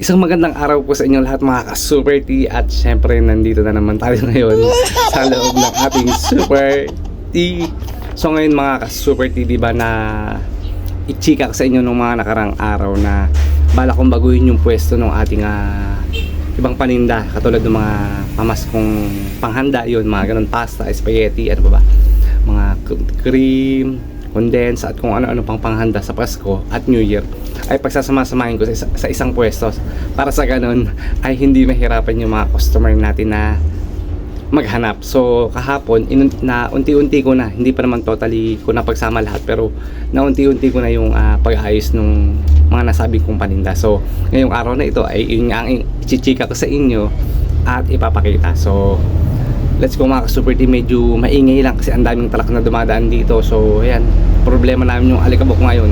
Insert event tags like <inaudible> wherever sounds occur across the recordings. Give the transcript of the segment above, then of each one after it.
Isang magandang araw po sa inyo lahat mga ka-Super T at syempre nandito na naman tayo <laughs> ngayon sa loob ng ating Super T. So ngayon mga ka-Super T, di ba na ichika sa inyo nung mga nakarang araw na bala kong baguhin yung pwesto ng ating ah, ibang paninda katulad ng mga pamaskong panghanda yun, mga ganun pasta, spaghetti, ano ba ba mga cream, condense at kung ano-ano pang panghanda sa Pasko at New Year ay pagsasama-samahin ko sa, sa isang pwesto para sa ganun ay hindi mahirapan yung mga customer natin na maghanap. So kahapon inun- na unti-unti ko na, hindi pa naman totally ko na pagsama lahat pero na unti-unti ko na yung ah, pag-ayos nung mga nasabi kong paninda. So ngayong araw na ito ay yun nga ang ko sa inyo at ipapakita. So let's go mga ka-super team medyo maingay lang kasi ang daming talak na dumadaan dito. So ayan, problema namin yung alikabok ngayon.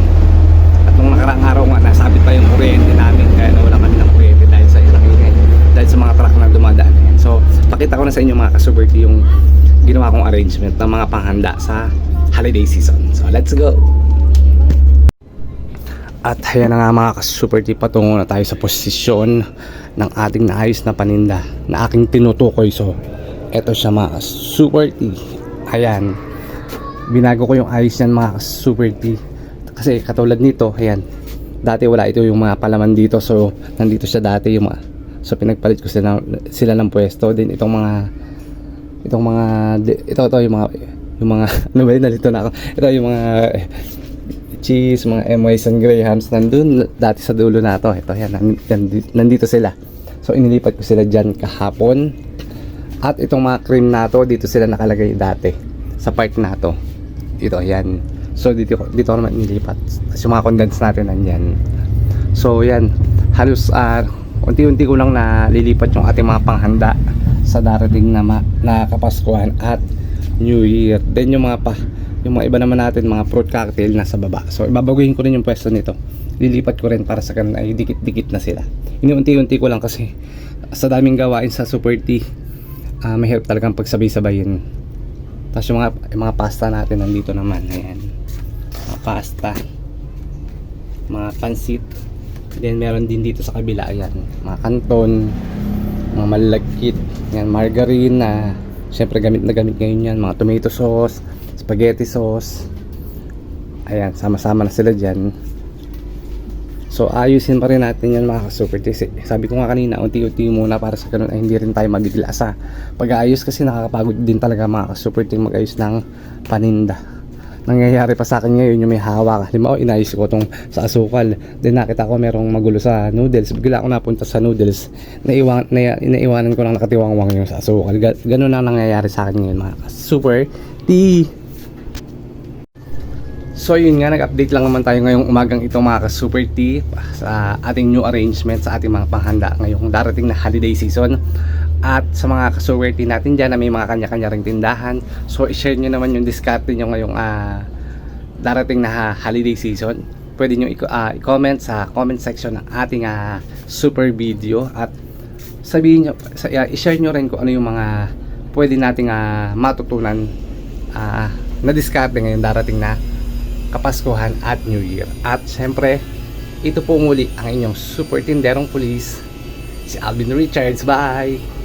At nung nakaraang araw nga nasabit pa yung kuryente namin kaya nawala kami ng kuryente dahil sa ilang ingay dahil sa mga truck na dumadaan na yan. So, pakita ko na sa inyo mga ka-super T yung ginawa kong arrangement ng mga panghanda sa holiday season. So, let's go! At ayan na nga mga ka-super T, patungo na tayo sa posisyon ng ating naayos na paninda na aking tinutukoy. So, eto siya mga ka-super T. Ayan. Binago ko yung ayos niyan mga ka-super T. Kasi katulad nito, ayan. Dati wala ito yung mga palaman dito. So, nandito siya dati yung mga So pinagpalit ko sila sila ng pwesto din itong mga itong mga ito ito yung mga yung mga <laughs> ano ba yun nalito na ako. Ito yung mga eh, cheese, mga MYs and Grahams nandun dati sa dulo na to. Ito yan nan- nandito, nandito sila. So inilipat ko sila diyan kahapon. At itong mga cream na to dito sila nakalagay dati sa part na to. Ito yan. So dito dito naman inilipat. Tapos yung mga condense natin nandyan. So yan, halos ah, unti-unti ko lang na lilipat yung ating mga panghanda sa darating na, ma- na Kapaskuhan at New Year. Then yung mga pa, yung mga iba naman natin mga fruit cocktail nasa baba. So ibabaguhin ko rin yung pwesto nito. Lilipat ko rin para sa kanila ay dikit-dikit na sila. Iniunti-unti ko lang kasi sa daming gawain sa Super T, ah mahirap talagang pagsabay-sabayin. Tapos yung mga, yung mga pasta natin nandito naman. Ayan. Mga pasta. Mga pansit. Then meron din dito sa kabila ayan, mga kanton, mga malalagkit, yan margarine na syempre gamit na gamit ngayon yan, mga tomato sauce, spaghetti sauce. Ayan, sama-sama na sila diyan. So ayusin pa rin natin yan mga ka-super T. Sabi ko nga kanina, unti-unti muna para sa ganun ay hindi rin tayo magigila sa pag-aayos kasi nakakapagod din talaga mga ka-super mag-ayos ng paninda. Nangyayari pa sa akin ngayon yung may hawak. Halimbawa inayos ko tong sa asukal. Then nakita ko merong magulo sa noodles. Bigla ako napunta sa noodles. Naiwan, na, naiwanan ko lang nakatiwangwang yung sa asukal. Ga- ganun ang nangyayari sa akin ngayon mga super T So yun nga, nag-update lang naman tayo ngayong umagang ito mga ka-Super T sa ating new arrangement sa ating mga panghanda ngayong darating na holiday season. At sa mga ka-Super T natin dyan na may mga kanya-kanya ring tindahan. So i-share nyo naman yung diskarte nyo ngayong ah, darating na holiday season. Pwede nyo i- ah, i-comment sa comment section ng ating ah, super video at sabihin nyo, ah, i-share nyo rin kung ano yung mga pwede nating ah, matutunan ah, na diskarte ngayong darating na Kapaskuhan at New Year. At syempre, ito po muli ang inyong super tinderong police, si Alvin Richards. Bye!